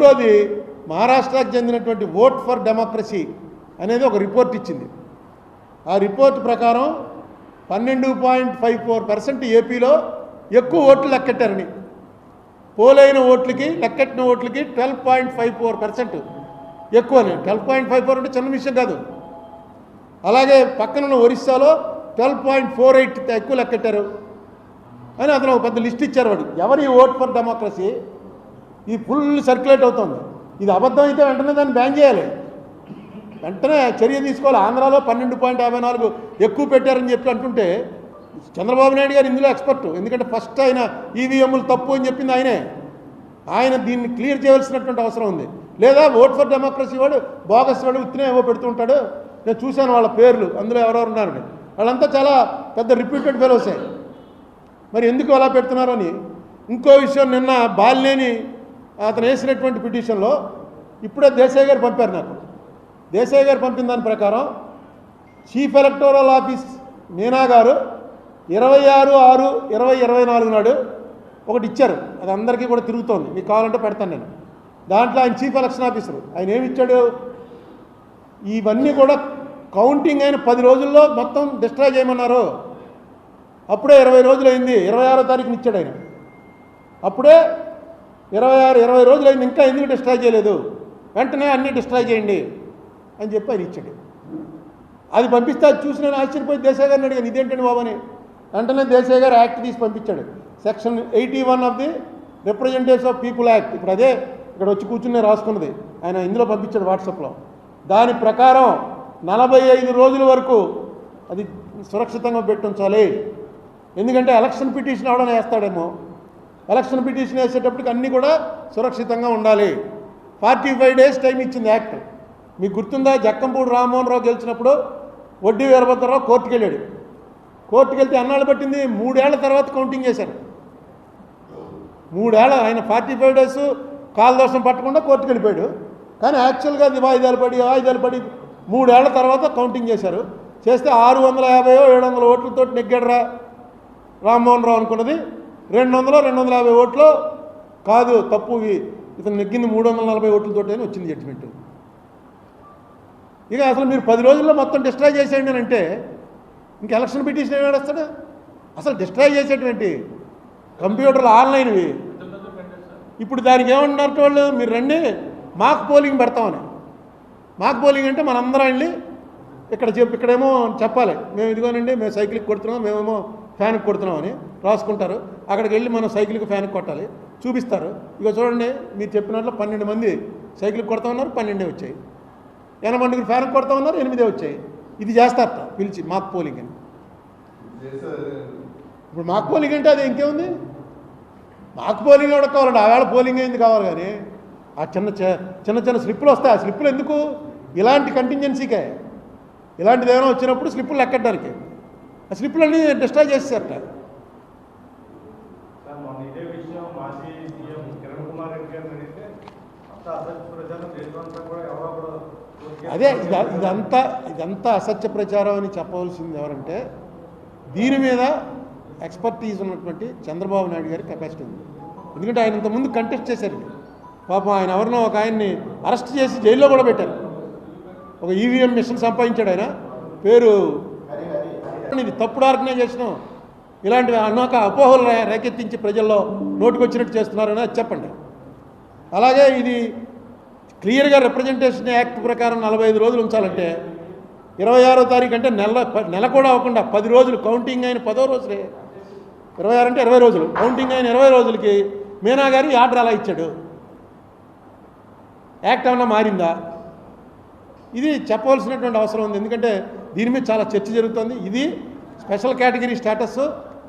మూడోది మహారాష్ట్రకు చెందినటువంటి ఓట్ ఫర్ డెమోక్రసీ అనేది ఒక రిపోర్ట్ ఇచ్చింది. ఆ రిపోర్ట్ ప్రకారం పన్నెండు పాయింట్ ఫైవ్ ఫోర్ పర్సెంట్ ఏపీలో ఎక్కువ ఓట్లు లెక్కెట్టారని. పోలైన ఓట్లకి లెక్కెట్టిన ఓట్లకి twelve point five four percent ఎక్కువనే. ట్వెల్వ్ పాయింట్ ఫైవ్ ఫోర్ అంటే చిన్న విషయం కాదు. అలాగే పక్కనున్న ఒరిస్సాలో ట్వెల్వ్ పాయింట్ ఫోర్ ఎయిట్ ఎక్కువ లెక్కెట్టారు అని అతను ఒక పెద్ద లిస్ట్ ఇచ్చారు వాడు. ఎవరి ఓట్ ఫర్ డెమోక్రసీ ఇది ఫుల్ సర్క్యులేట్ అవుతుంది. ఇది అబద్ధం అయితే వెంటనే దాన్ని బ్యాన్ చేయాలి. వెంటనే చర్య తీసుకోవాలి. ఆంధ్రాలో పన్నెండు పాయింట్ యాభై నాలుగు ఎక్కువ పెట్టారని చెప్పి అంటుంటే చంద్రబాబు నాయుడు గారు ఇందులో ఎక్స్పర్ట్. ఎందుకంటే ఫస్ట్ ఆయన ఈవీఎంలు తప్పు అని చెప్పింది ఆయనే. ఆయన దీన్ని క్లియర్ చేయవలసినటువంటి అవసరం ఉంది. లేదా ఓట్ ఫర్ డెమోక్రసీ వాడు బోగస్ వాడు ఉత్తినే ఏవో పెడుతుంటాడు నేను చూశాను వాళ్ళ పేర్లు అందులో ఎవరెవరు ఉన్నారని వాళ్ళంతా చాలా పెద్ద రిప్యూటెడ్ ఫెలోసే. మరి ఎందుకు అలా పెడుతున్నారని ఇంకో విషయం నిన్న బాలినేని అతను వేసినటువంటి పిటిషన్లో ఇప్పుడే దేశాయ్ గారు పంపారు నాకు. దేశాయ్ గారు పంపిన దాని ప్రకారం చీఫ్ ఎలక్టోరల్ ఆఫీస్ మీనా గారు ఇరవై ఆరు ఆరు ఇరవై ఇరవై నాలుగు నాడు ఒకటి ఇచ్చారు. అది అందరికీ కూడా తిరుగుతోంది. మీకు కావాలంటే పెడతాను నేను. దాంట్లో ఆయన చీఫ్ ఎలక్షన్ ఆఫీసర్. ఆయన ఏమిచ్చాడు ఇవన్నీ కూడా కౌంటింగ్ అయిన పది రోజుల్లో మొత్తం డిస్ట్రాయ్ చేయమన్నారు. అప్పుడే ఇరవై రోజులు అయింది ఇరవై ఆరో తారీఖున ఇచ్చాడు ఆయన. అప్పుడే ఇరవై ఆరు ఇరవై రోజులు అయింది ఇంకా ఎందుకు డిస్ట్రాయ్ చేయలేదు? వెంటనే అన్నీ డిస్ట్రాయ్ చేయండి అని చెప్పి ఆయన ఇచ్చాడు. అది పంపిస్తే అది చూసి నేను ఆశ్చర్యపోయి దేశాయ్ గారిని అడిగాను ఇదేంటండి బాబని వెంటనే దేశాయ్ గారు యాక్ట్ తీసి పంపించాడు. Section eighty one of the representatives of people act. ఇప్పుడు అదే ఇక్కడ వచ్చి కూర్చుని రాసుకున్నది. ఆయన ఇందులో పంపించాడు వాట్సాప్లో. దాని ప్రకారం నలభై ఐదు రోజుల వరకు అది సురక్షితంగా పెట్టించాలి. ఎందుకంటే ఎలక్షన్ పిటిషన్ అవడం వేస్తాడేమో. ఎలక్షన్ పిటిషన్ వేసేటప్పటికి అన్నీ కూడా సురక్షితంగా ఉండాలి. ఫార్టీ ఫైవ్ డేస్ టైం ఇచ్చింది యాక్ట్. మీకు గుర్తుందా? జక్కంపూడి రామ్మోహన్ రావు గెలిచినప్పుడు వడ్డీ వీరభద్రరావు కోర్టుకు వెళ్ళాడు కోర్టుకు వెళ్తే అన్నాళ్ళు పట్టింది? మూడేళ్ళ తర్వాత కౌంటింగ్ చేశారు. మూడేళ్ళ ఆయన ఫార్టీ ఫైవ్ డేస్ కాలదోషం పట్టకుండా కోర్టుకు వెళ్ళిపోయాడు కానీ యాక్చువల్గా అది వాయిదాలు పడి వాయిదాలు పడి మూడేళ్ళ తర్వాత కౌంటింగ్ చేశారు. చేస్తే ఆరు వందల యాభైయో ఏడు వందల ఓట్లతో నెగ్గాడరా రామ్మోహన్ రావు అనుకున్నది? రెండు వందలు రెండు వందల యాభై ఓట్లు కాదు తప్పు ఇతను నెగ్గింది మూడు వందల నలభై ఓట్లతో అని వచ్చింది జడ్జిమెంట్ ఇక అసలు మీరు పది రోజుల్లో మొత్తం డిస్ట్రాయ్ చేసేయండి అని అంటే ఇంక ఎలక్షన్ పిటిషన్ ఏమి నడుస్తాడు? అసలు డిస్ట్రాయ్ చేసేటువంటి కంప్యూటర్లు ఆన్లైన్వి ఇప్పుడు దానికి ఏమంటున్నారు వాళ్ళు? మీరు రండి మాక్ పోలింగ్ పెడతామని. మాక్ పోలింగ్ అంటే మనందరం వెళ్ళి ఇక్కడ చెప్ ఇక్కడేమో చెప్పాలి. మేము ఇదిగోనండి మేము సైకిల్కి కొడుతున్నాం మేమేమో ఫ్యాన్కి కొడుతున్నామని. రాసుకుంటారు. అక్కడికి వెళ్ళి మనం సైకిల్కి ఫ్యాన్ కొట్టాలి. చూపిస్తారు. ఇక చూడండి మీరు చెప్పినట్లు పన్నెండు మంది సైకిల్ కొడతా ఉన్నారు పన్నెండే వచ్చాయి. ఎనభై మందికి ఫ్యాన్ కొడతా ఉన్నారు ఎనిమిదే వచ్చాయి. ఇది చేస్తారట పిలిచి మాక్ పోలింగ్ అని. ఇప్పుడు మాక్ పోలింగ్ అంటే అది ఇంకేముంది? మాకు పోలింగ్ కూడా కావాలండి. ఆవేళ పోలింగ్ అయింది కావాలి కానీ ఆ చిన్న చిన్న చిన్న స్లిప్పులు వస్తాయి. ఆ స్లిప్పులు ఎందుకు? ఇలాంటి కంటింజెన్సీకే ఇలాంటిది ఏమైనా వచ్చినప్పుడు స్లిప్పులు లెక్కడానికి ఆ స్లిప్పులు అన్నీ డిస్ట్రాయ్ చేసేసారట సార్ మొన్న ఇదే మాజీ సీఎం కిరణ్ కుమార్ రెడ్డి ప్రజలు దేశమంతా కూడా ఎవరో ఒకడు అదే ఇద- ఇదంతా ఇదంతా అసత్య ప్రచారం అని చెప్పవలసింది ఎవరంటే దీని మీద ఎక్స్పర్టీజ్ ఉన్నటువంటి చంద్రబాబు నాయుడు గారి కెపాసిటీ ఉంది. ఎందుకంటే ఆయన ఇంతకుముందు కంటెస్ట్ చేశారు. పాపం ఆయన ఎవరినో ఒక ఆయన్ని అరెస్ట్ చేసి జైల్లో కూడా పెట్టారు. ఒక ఈవీఎం మిషన్ సంపాదించాడు ఆయన. పేరు ఇది తప్పుడు ఆర్గనైజేషన్ ఇలాంటివి అనేక అపోహలు రేకెత్తించి ప్రజల్లో నోటుకొచ్చినట్టు చేస్తున్నారని అది చెప్పండి. అలాగే ఇది క్లియర్గా రిప్రజెంటేషన్ యాక్ట్ ప్రకారం నలభై ఐదు రోజులు ఉంచాలంటే ఇరవై ఆరో తారీఖు అంటే నెల ప- నెల కూడా అవ్వకుండా పది రోజులు కౌంటింగ్ అయిన పదో రోజులే ఇరవై ఆరు అంటే ఇరవై రోజులు. కౌంటింగ్ అయిన ఇరవై రోజులకి మీనా గారు ఆర్డర్ అలా ఇచ్చాడు? యాక్ట్ ఏమన్నా మారిందా? ఇది చెప్పవలసినటువంటి అవసరం ఉంది. ఎందుకంటే దీని మీద చాలా చర్చ జరుగుతుంది. ఇది స్పెషల్ కేటగిరీ స్టేటస్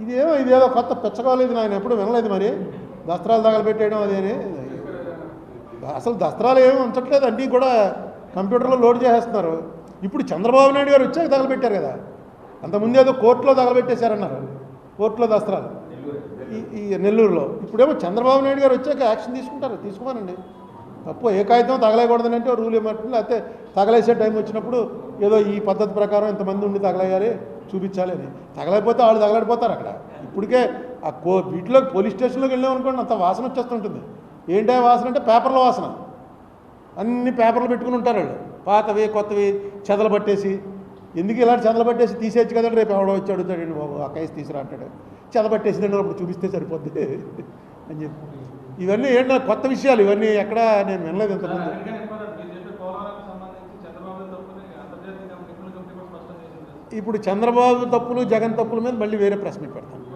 ఇదేమో ఇదేదో కొత్త పెచ్చకోలేదు ఆయన ఎప్పుడు వినలేదు మరి. దస్త్రాలు తగలబెట్టేయడం అదేని. అసలు దస్త్రాలు ఏమి ఉంచట్లేదు అన్నీ కూడా కంప్యూటర్లో లోడ్ చేసేస్తున్నారు. ఇప్పుడు చంద్రబాబు నాయుడు గారు వచ్చాక తగలబెట్టారు కదా. అంతకుముందు ఏదో కోర్టులో తగలబెట్టేశారన్నారు. కోర్టులో దస్త్రాలు. ఈ ఈ నెల్లూరులో. ఇప్పుడేమో చంద్రబాబు నాయుడు గారు వచ్చాక యాక్షన్ తీసుకుంటారు. తీసుకోనండి తప్పు ఏ కాగితం తగలేయకూడదని అంటే రూల్ ఏమంటుంది లేకపోతే తగలేసే టైం వచ్చినప్పుడు ఏదో ఈ పద్ధతి ప్రకారం ఇంతమంది ఉండి తగలేయాలి. చూపించాలి అని. తగలేకపోతే వాళ్ళు తగలడిపోతారు అక్కడ. ఇప్పటికే ఆ కో వీటిలో పోలీస్ స్టేషన్లోకి వెళ్ళాం అనుకోండి అంత వాసన వచ్చేస్తుంటుంది. ఏంటా వాసన అంటే పేపర్ల వాసన. అన్ని పేపర్లు పెట్టుకుని ఉంటారు వాళ్ళు. పాతవి కొత్తవి చెదలు పట్టేసి. ఎందుకు ఇలాంటి చెదలు పట్టేసి తీసేయచ్చు కదా రేపు? ఎవడో వచ్చి అడుగుతాడండి బాబు ఆ కేసు తీసుకురా అంటాడు. చెద పట్టేసిందండి అప్పుడు చూపిస్తే సరిపోద్ది అని చెప్పి. ఇవన్నీ ఏంటో కొత్త విషయాలు. ఇవన్నీ ఎక్కడా నేను వినలేదు ఇంతకుముందు. ఇప్పుడు చంద్రబాబు తప్పులు జగన్ తప్పుల మీద మళ్ళీ వేరే ప్రశ్న పెడతాం. పెడతాను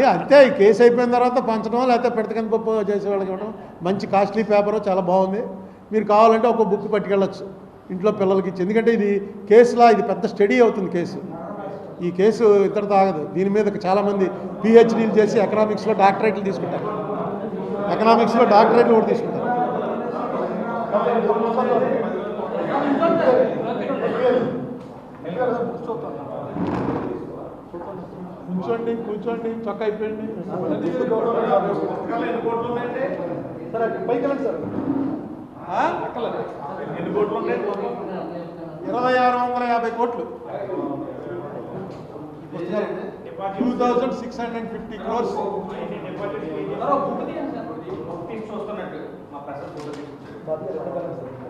ఏ అంతే ఈ కేసు అయిపోయిన తర్వాత పంచడం లేకపోతే పెడతకని పప్పు చేసేవాళ్ళకి ఇవ్వడం మంచి కాస్ట్లీ పేపర్ చాలా బాగుంది. మీరు కావాలంటే ఒక బుక్ పట్టుకెళ్ళచ్చు. ఇంట్లో పిల్లలకి ఇచ్చి. ఎందుకంటే ఇది కేసులా ఇది పెద్ద స్టడీ అవుతుంది కేసు. ఈ కేసు ఇతరతో ఆగదు దీని మీద చాలామంది పిహెచ్డీలు చేసి ఎకనామిక్స్లో డాక్టరేట్లు తీసుకుంటారు. ఎకనామిక్స్లో డాక్టరేట్లు కూడా తీసుకుంటారు. కూర్చోండి కూర్చోండి చొక్క అయిపోయింది. సరే పైకి వెళ్ళండి సార్. ఎన్ని కోట్లు ఉన్నాయి? ఇరవై ఆరు వందల యాభై కోట్లు. Two thousand six hundred fifty crores. చూస్తున్నట్టు. మా Prasad Todavía no lo hemos terminado.